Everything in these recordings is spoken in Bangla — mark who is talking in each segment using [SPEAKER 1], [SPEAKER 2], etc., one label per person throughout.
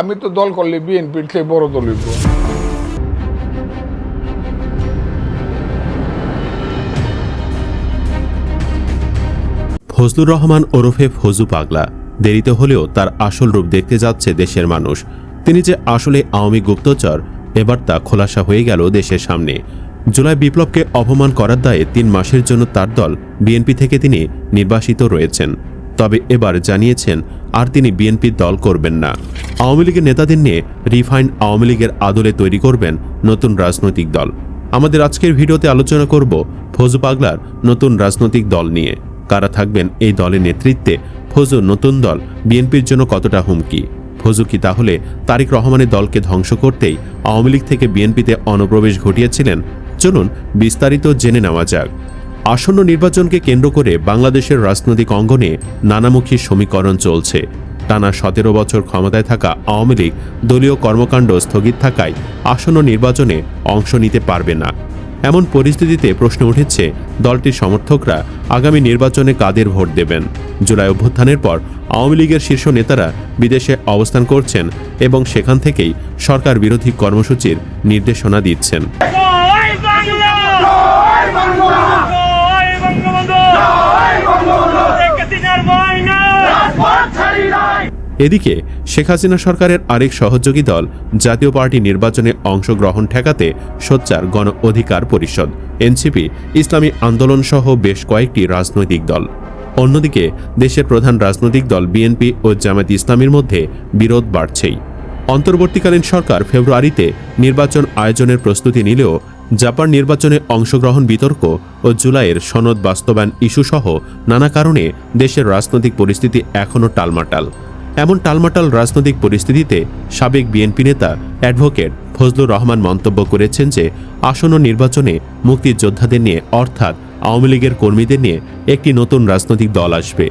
[SPEAKER 1] আমি তো দল করলে বিএনপির চেয়ে বড় দল
[SPEAKER 2] ফজলুর রহমান ওরফে ফজু পাগলা। দেরিতে হলেও তার আসল রূপ দেখতে যাচ্ছে দেশের মানুষ। তিনি যে আসলে আওয়ামী গুপ্তচর, এবার তা খোলাসা হয়ে গেল দেশের সামনে। জুলাই বিপ্লবকে অপমান করার দায়ে তিন মাসের জন্য তার দল বিএনপি থেকে তিনি নির্বাসিত রয়েছেন। তবে এবার জানিয়েছেন, আর তিনি বিএনপির দল করবেন না। আওয়ামী লীগের নেতাদের নিয়ে রিফাইন্ড আওয়ামী লীগের আদলে তৈরি করবেন নতুন রাজনৈতিক দল। আমাদের আজকের ভিডিওতে আলোচনা করব ফজু পাগলার নতুন রাজনৈতিক দল নিয়ে। কারা থাকবেন এই দলের নেতৃত্বে? ফজু নতুন দল বিএনপির জন্য কতটা হুমকি? ফজু কি তাহলে তারিক রহমানের দলকে ধ্বংস করতেই আওয়ামী লীগ থেকে বিএনপিতে অনুপ্রবেশ ঘটিয়েছিলেন? চলুন বিস্তারিত জেনে নেওয়া যাক। আসন্ন নির্বাচনকে কেন্দ্র করে বাংলাদেশের রাজনৈতিক অঙ্গনে নানামুখী সমীকরণ চলছে। টানা সতেরো বছর ক্ষমতায় থাকা আওয়ামী লীগ দলীয় কর্মকাণ্ড স্থগিত থাকায় আসন্ন নির্বাচনে অংশ নিতে পারবে না। এমন পরিস্থিতিতে প্রশ্ন উঠেছে, দলটির সমর্থকরা আগামী নির্বাচনে কাদের ভোট দেবেন? জুলাই অভ্যুত্থানের পর আওয়ামী লীগের শীর্ষ নেতারা বিদেশে অবস্থান করছেন এবং সেখান থেকেই সরকার বিরোধী কর্মসূচির নির্দেশনা দিচ্ছেন
[SPEAKER 3] জয় বাংলা জয় বাংলা জয় বঙ্গবন্ধু জয় বঙ্গবন্ধু শেখ হাসিনার ভয় নাই রাজপথ ছাড়ি নাই
[SPEAKER 2] এদিকে শেখ হাসিনা সরকারের আরেক সহযোগী দল জাতীয় পার্টি নির্বাচনে অংশগ্রহণ ঠেকাতে সোচ্চার গণ অধিকার পরিষদ, এনসিপি, ইসলামী আন্দোলন সহ বেশ কয়েকটি রাজনৈতিক দল। অন্যদিকে দেশের প্রধান রাজনৈতিক দল বিএনপি ও জামায়াত ইসলামীর মধ্যে বিরোধ বাড়ছেই। অন্তর্বর্তীকালীন সরকার ফেব্রুয়ারিতে নির্বাচন আয়োজনের প্রস্তুতি নিলেও জাপান নির্বাচনে অংশগ্রহণ বিতর্ক ও জুলাইয়ের সনদ বাস্তবায়ন ইস্যুসহ নানা কারণে দেশের রাজনৈতিক পরিস্থিতি এখনও টালমাটাল। এমন টালমাটাল রাজনৈতিক পরিস্থিতিতে সাবেক বিএনপি নেতা অ্যাডভোকেট ফজলুর রহমান মন্তব্য করেছেন যে আসন্ন নির্বাচনে মুক্তিযোদ্ধাদের নিয়ে অর্থাৎ আওয়ামী লীগের কর্মীদের নিয়ে একটি নতুন রাজনৈতিক দল আসবে।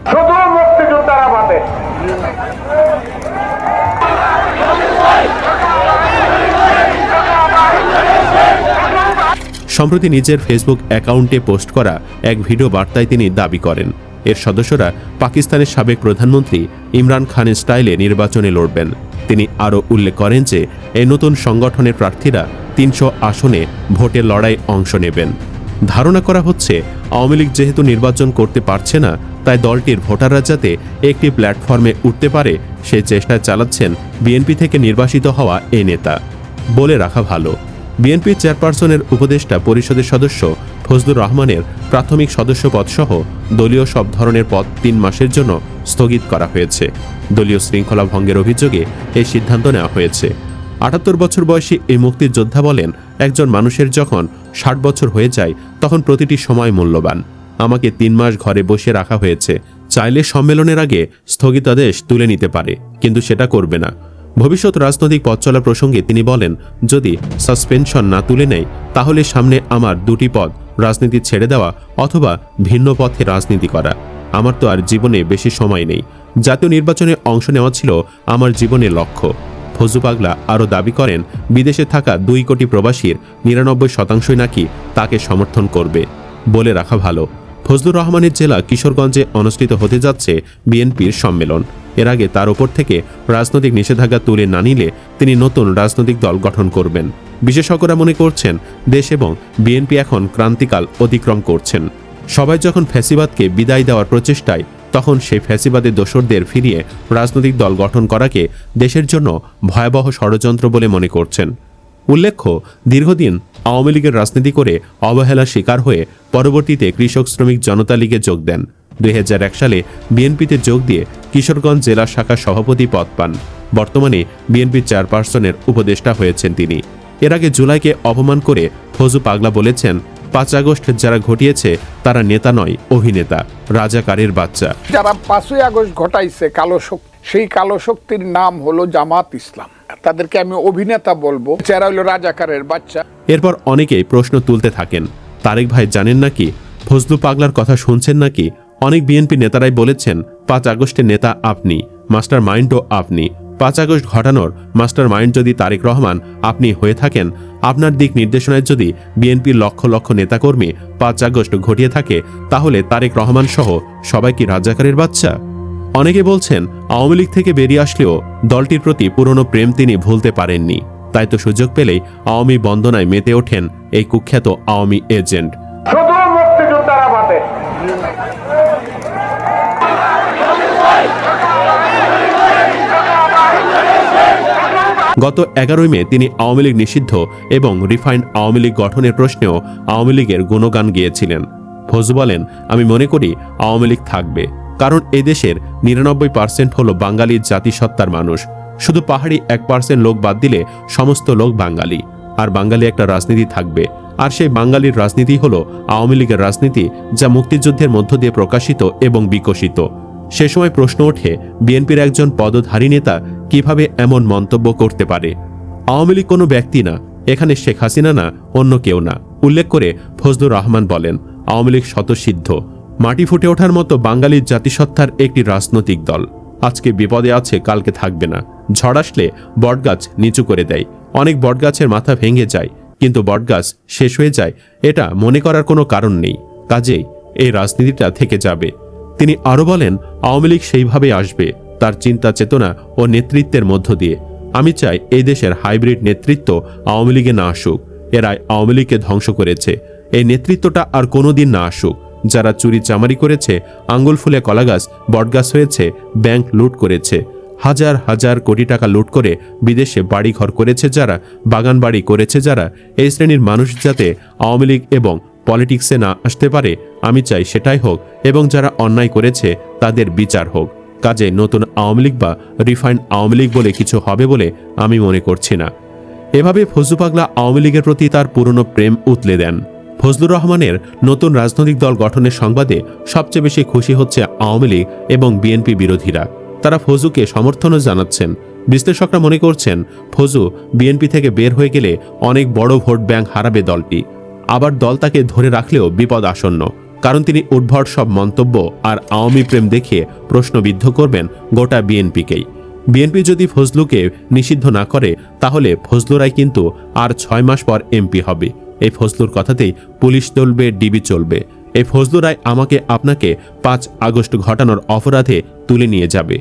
[SPEAKER 2] সম্প্রতি নিজের ফেসবুক অ্যাকাউন্টে পোস্ট করা এক ভিডিও বার্তায় তিনি দাবি করেন। এর সদস্যরা পাকিস্তানের সাবেক প্রধানমন্ত্রী ইমরান খানের স্টাইলে নির্বাচনে লড়বেন। তিনি আরও উল্লেখ করেন যে এই নতুন সংগঠনের প্রার্থীরা তিনশো আসনে ভোটের লড়াই অংশ নেবেন। ধারণা করা হচ্ছে, আওয়ামী লীগ যেহেতু নির্বাচন করতে পারছে না, তাই দলটির ভোটাররা যাতে একটি প্ল্যাটফর্মে উঠতে পারে সেই চেষ্টা চালাচ্ছেন বিএনপি থেকে নির্বাসিত হওয়া এই নেতা। বলে রাখা ভালো। বিএনপি চেয়ারপারসনের উপদেষ্টা পরিষদের সদস্য ফজলুর রহমানের প্রাথমিক সদস্য পদসহ দলীয় সব ধরনের পদ তিন মাসের জন্য স্থগিত করা হয়েছে। দলীয় শৃঙ্খলা ভঙ্গের অভিযোগে এই সিদ্ধান্ত নেওয়া হয়েছে। আটাত্তর বছর বয়সী এই মুক্তিযোদ্ধা বলেন, একজন মানুষের যখন ষাট বছর হয়ে যায়, তখন প্রতিটি সময় মূল্যবান। আমাকে তিন মাস ঘরে বসে রাখা হয়েছে। চাইলে সম্মেলনের আগে স্থগিতাদেশ তুলে নিতে পারে, কিন্তু সেটা করবে না। ভবিষ্যৎ রাজনৈতিক পথ চলা প্রসঙ্গে তিনি বলেন, যদি সাসপেনশন না তুলে নেয়, তাহলে সামনে আমার দুটি পদ রাজনীতি ছেড়ে দেওয়া অথবা ভিন্ন পথে রাজনীতি করা। আমার তো আর জীবনে বেশি সময় নেই। জাতীয় নির্বাচনে অংশ নেওয়া ছিল আমার জীবনের লক্ষ্য। ফজু পাগলা আরও দাবি করেন, বিদেশে থাকা দুই কোটি প্রবাসীর নিরানব্বই শতাংশই নাকি তাকে সমর্থন করবে। বলে রাখা ভালো। ফজলুর রহমানের জেলা কিশোরগঞ্জে অনুষ্ঠিত হতে যাচ্ছে বিএনপির সম্মেলন। এর আগে তার ওপর থেকে রাজনৈতিক নিষেধাজ্ঞা তুলে না নিলে তিনি নতুন রাজনৈতিক দল গঠন করবেন। বিশেষজ্ঞরা মনে করছেন, দেশ এবং বিএনপি এখন ক্রান্তিকাল অতিক্রম করছেন। সবাই যখন ফ্যাসিবাদকে বিদায় দেওয়ার প্রচেষ্টায়, তখন সেই ফ্যাসিবাদের দোসরদের ফিরিয়ে রাজনৈতিক দল গঠন করাকে দেশের জন্য ভয়াবহ ষড়যন্ত্র বলে মনে করছেন। উল্লেখ্য, দীর্ঘদিন আওয়ামী লীগের রাজনীতি করে অবহেলার শিকার হয়ে পরবর্তীতে কৃষক শ্রমিক জনতা লীগে যোগ দেন। দুই হাজার এক সালে বিএনপিতে যোগ দিয়ে কিশোরগঞ্জ জেলা শাখার সভাপতি পদ পান। বর্তমানে বিএনপির চেয়ারপারসনের উপদেষ্টা হয়েছেন তিনি। এর আগে জুলাইকে অপমান করে ফজু পাগলা বলেছেন পাঁচ আগস্ট যারা ঘটিয়েছে তারা নেতা নয় অভিনেতা রাজাকারের বাচ্চা।
[SPEAKER 1] যারা পাঁচই আগস্ট ঘটাইছে কালো শক্তি সেই কালো শক্তির নাম হলো জামাত ইসলাম। তাদেরকে আমি অভিনেতা বলব যারা হলো রাজাকারের বাচ্চা।
[SPEAKER 2] এরপর অনেকেই প্রশ্ন তুলতে থাকেন তারেক ভাই জানেন নাকি? ফজলু পাগলার কথা শুনছেন নাকি? অনেক বিএনপি নেতারাই বলেছেন পাঁচ আগস্টের নেতা আপনি মাস্টার মাইন্ডও আপনি। পাঁচ আগস্ট ঘটানোর মাস্টার মাইন্ড যদি তারেক রহমান আপনি হয়ে থাকেন, আপনার দিক নির্দেশনায় যদি বিএনপির লক্ষ লক্ষ নেতাকর্মী পাঁচ আগস্ট ঘটিয়ে থাকে, তাহলে তারেক রহমান সহ সবাই কি রাজাকারের বাচ্চা? অনেকে বলছেন, আওয়ামী লীগ থেকে বেরিয়ে আসলেও দলটির প্রতি পুরনো প্রেম তিনি ভুলতে পারেননি। তাই তো সুযোগ পেলেই আওয়ামী বন্দনায় মেতে ওঠেন এই কুখ্যাত আওয়ামী এজেন্ট
[SPEAKER 4] শুধু মুক্তিযোদ্ধারা বাদে
[SPEAKER 2] গত এগারোই মে তিনি আওয়ামী লীগ নিষিদ্ধ এবং রিফাইন্ড আওয়ামী লীগ গঠনের প্রশ্নেও আওয়ামী লীগের গুণগান গিয়েছিলেন। ফজু বলেন, আমি মনে করি আওয়ামী লীগ থাকবে, কারণ এদেশের নিরানব্বই পার্সেন্ট হল বাঙালি জাতিসত্তার মানুষ। শুধু পাহাড়ি এক পার্সেন্ট লোক বাদ দিলে সমস্ত লোক বাঙালি, আর বাঙালি একটা রাজনীতি থাকবে। আর সেই বাঙালির রাজনীতি হল আওয়ামী লীগের রাজনীতি যা মুক্তিযুদ্ধের মধ্য দিয়ে প্রকাশিত এবং বিকশিত। সে সময় প্রশ্ন ওঠে, বিএনপির একজন পদধারী নেতা কীভাবে এমন মন্তব্য করতে পারে? আওয়ামী লীগ কোনো ব্যক্তি না, এখানে শেখ হাসিনা না, অন্য কেউ না। উল্লেখ করে ফজলুর রহমান বলেন, আওয়ামী লীগ শতসিদ্ধ মাটি ফুটে ওঠার মতো বাঙালির জাতিসত্তার একটি রাজনৈতিক দল। আজকে বিপদে আছে, কালকে থাকবে না। ঝড় আসলে বটগাছ নিচু করে দেয়। অনেক বটগাছের মাথা ভেঙে যায়, কিন্তু বটগাছ শেষ হয়ে যায়, এটা মনে করার কোনো কারণ নেই। কাজেই এই রাজনীতিটা থেকে যাবে। তিনি আরও বলেন, আওয়ামী লীগ সেইভাবে আসবে, তার চিন্তা চেতনা ও নেতৃত্বের মধ্য দিয়ে। আমি চাই এই দেশের হাইব্রিড নেতৃত্ব আওয়ামী লীগে না আসুক। এরাই আওয়ামী লীগকে ধ্বংস করেছে। এই নেতৃত্বটা আর কোনোদিন না আসুক। যারা চুরি চামারি করেছে, আঙ্গুল ফুলে কলাগাছ, বটগাছ হয়েছে, ব্যাংক লুট করেছে, হাজার হাজার কোটি টাকা লুট করে বিদেশে বাড়ি ঘর করেছে যারা বাগান বাড়ি করেছে যারা, এই শ্রেণির মানুষ যাতে আওয়ামী লীগ এবং পলিটিক্সে না আসতে পারে, আমি চাই সেটাই হোক এবং যারা অন্যায় করেছে তাদের বিচার হোক। কাজে নতুন আওয়ামী লীগ বা রিফাইন্ড আওয়ামী লীগ বলে কিছু হবে বলে আমি মনে করছি না। এভাবে ফজলু পাগলা আওয়ামী লীগের প্রতি তার পুরনো প্রেম উতলে দেন। ফজলুর রহমানের নতুন রাজনৈতিক দল গঠনের সংবাদে সবচেয়ে বেশি খুশি হচ্ছে আওয়ামী লীগ এবং বিএনপি বিরোধীরা। তারা ফজুকে সমর্থনও জানাচ্ছেন। বিশ্লেষকরা মনে করছেন ফজু বিএনপি থেকে বের হয়ে গেলে অনেক বড় ভোট ব্যাংক হারাবে দলটি। আবার দল তাকে ধরে রাখলেও বিপদ আসন্ন। কারণ তিনি উদ্ভট সব মন্তব্য আর আওয়ামী প্রেম দেখিয়ে প্রশ্নবিদ্ধ করবেন গোটা বিএনপিকেই। বিএনপি যদি ফজলুকে নিষিদ্ধ না করে, তাহলে ফজলুরাই কিন্তু আর ছয় মাস পর এমপি হবে। এই ফজলুর কথাতেই পুলিশ চলবে, ডিবি চলবে। এই ফজলু রায় আমাকে আপনাকে পাঁচ আগস্ট ঘটানোর অপরাধে তুলে নিয়ে যাবে।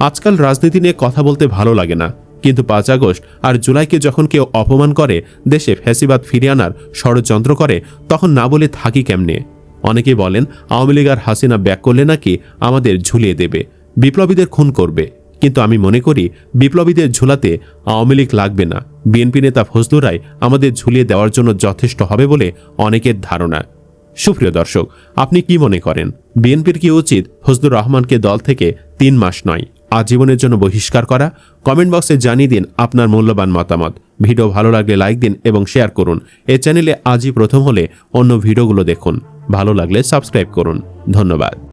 [SPEAKER 2] আজকাল রাজনীতি নিয়ে কথা বলতে ভালো লাগে না। কিন্তু পাঁচ আগস্ট আর জুলাইকে যখন কেউ অপমান করে, দেশে ফ্যাসিবাদ ফিরিয়ে আনার ষড়যন্ত্র করে, তখন না বলে থাকি কেমনে? অনেকে বলেন, আওয়ামী লীগ আর হাসিনা ব্যাক করলে নাকি আমাদের ঝুলিয়ে দেবে, বিপ্লবীদের খুন করবে। কিন্তু আমি মনে করি, বিপ্লবীদের ঝুলাতে আওয়ামী লীগ লাগবে না। বিএনপি নেতা ফজলুর রায় আমাদের ঝুলিয়ে দেওয়ার জন্য যথেষ্ট হবে বলে অনেকের ধারণা। সুপ্রিয় দর্শক, আপনি কি মনে করেন? বিএনপির কি উচিত ফজলুর রহমানকে দল থেকে তিন মাস নয় আজীবনের জন্য বহিষ্কার করা। কমেন্ট বক্সে জানিয়ে দিন আপনার মূল্যবান মতামত। ভিডিও ভালো লাগলে লাইক দিন এবং শেয়ার করুন। এ চ্যানেলে আজই প্রথম হলে অন্য ভিডিওগুলো দেখুন। ভালো লাগলে সাবস্ক্রাইব করুন। ধন্যবাদ।